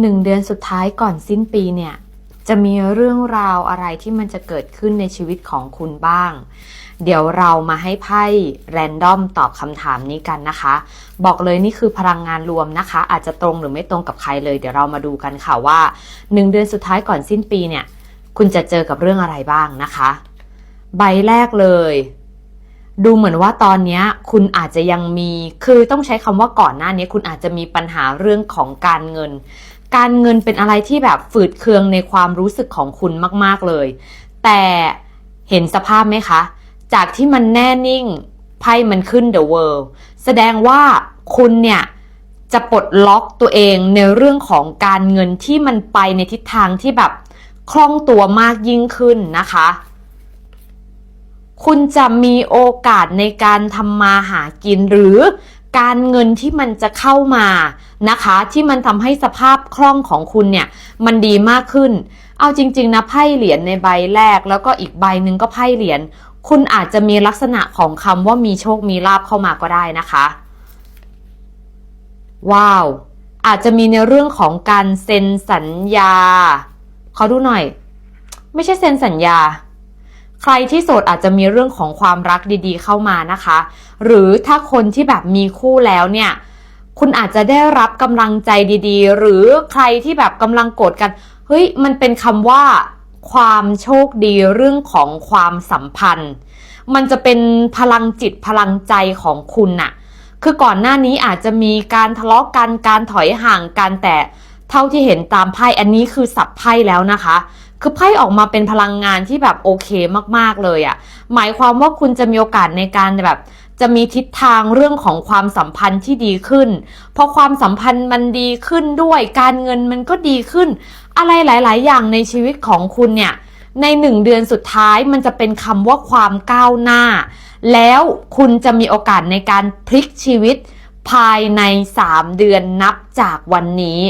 หนึ่งเดือนสุดท้ายก่อนสิ้นปีเนี่ยจะมีเรื่องราวอะไรที่มันจะเกิดขึ้นในชีวิตของคุณบ้าง เดี๋ยวเรามาให้ไพ่แรนดอมตอบคำถามนี้กันนะคะ บอกเลยนี่คือพลังงานรวมนะคะ อาจจะตรงหรือไม่ตรงกับใครเลย เดี๋ยวเรามาดูกันค่ะว่าหนึ่งเดือนสุดท้ายก่อนสิ้นปีเนี่ย คุณจะเจอกับเรื่องอะไรบ้างนะคะ ใบแรกเลย ดูเหมือนว่าตอนนี้คุณอาจจะยังมี คือต้องใช้คำว่าก่อนหน้านี้คุณอาจจะมีปัญหาเรื่องของการเงิน การเงินเป็นอะไรที่แบบฝืดเคืองในความรู้สึกของคุณมาก ๆเลย แต่เห็นสภาพไหมคะ จากที่มันแน่นิ่งไพ่มันขึ้น The World แสดงว่าคุณเนี่ยจะปลดล็อกตัวเองในเรื่องของการเงินที่มันไปในทิศทางที่แบบคล่องตัวมากยิ่งขึ้นนะคะ คุณจะมีโอกาสในการทำมาหากินหรือการเงินที่มันจะเข้ามานะคะ ที่มันทำให้สภาพคล่องของคุณเนี่ย มันดีมากขึ้น เอาจริง ๆ นะไพ่เหรียญในใบแรก แล้วก็อีกใบหนึ่งก็ไพ่เหรียญคุณอาจจะมีลักษณะของคำว่ามีโชคมีลาบเข้ามาก็ได้นะคะ ว้าว อาจจะมีในเรื่องของการเซ็นสัญญาขอดูหน่อย ไม่ใช่เซ็นสัญญา ใครที่โสดอาจจะมีเรื่องของความรักดีๆ เข้ามานะคะ หรือถ้าคนที่แบบมีคู่แล้วเนี่ยคุณอาจจะได้รับกำลังใจดีๆ หรือใครที่แบบกำลังโกรธกันเฮ้ยมันเป็นคำว่าความโชคดีเรื่องของความสัมพันธ์ มันจะเป็นพลังจิตพลังใจของคุณน่ะ คือก่อนหน้านี้อาจจะมีการทะเลาะกันการถอยห่างกันแต่เท่าที่เห็นตามไพ่อันนี้คือสับไพ่แล้วนะคะ คือไพ่ออกมาเป็นพลังงานที่แบบโอเคมากๆเลยอะ่ะ หมายความว่าคุณจะมีโอกาสในการแบบจะมีทิศทางเรื่องของความสัมพันธ์ที่ดีขึ้น พอความสัมพันธ์มันดีขึ้นด้วย การเงินมันก็ดีขึ้น อะไรหลาย ๆ อย่างในชีวิตของคุณเนี่ย ในหนึ่งเดือนสุดท้ายมันจะเป็นคำว่าความก้าวหน้า แล้วคุณจะมีโอกาสในการพลิกชีวิตภายใน 3 เดือนนับจากวันนี้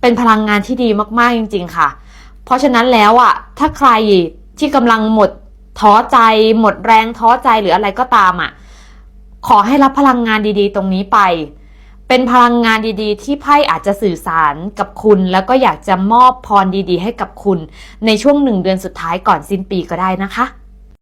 เป็นพลังงานที่ดีมาก ๆ จริง ๆ ค่ะ เพราะฉะนั้นแล้วอะถ้าใครที่กำลังหมดท้อใจ หมดแรงท้อใจหรืออะไรก็ตามอะขอให้รับพลังงานดีๆ ตรงนี้ไป เป็นพลังงานดีๆ ที่ไพ่อาจจะสื่อสารกับคุณ แล้วก็อยากจะมอบพรดีๆ ให้กับคุณ ในช่วงหนึ่งเดือนสุดท้ายก่อนสิ้นปีก็ได้นะคะ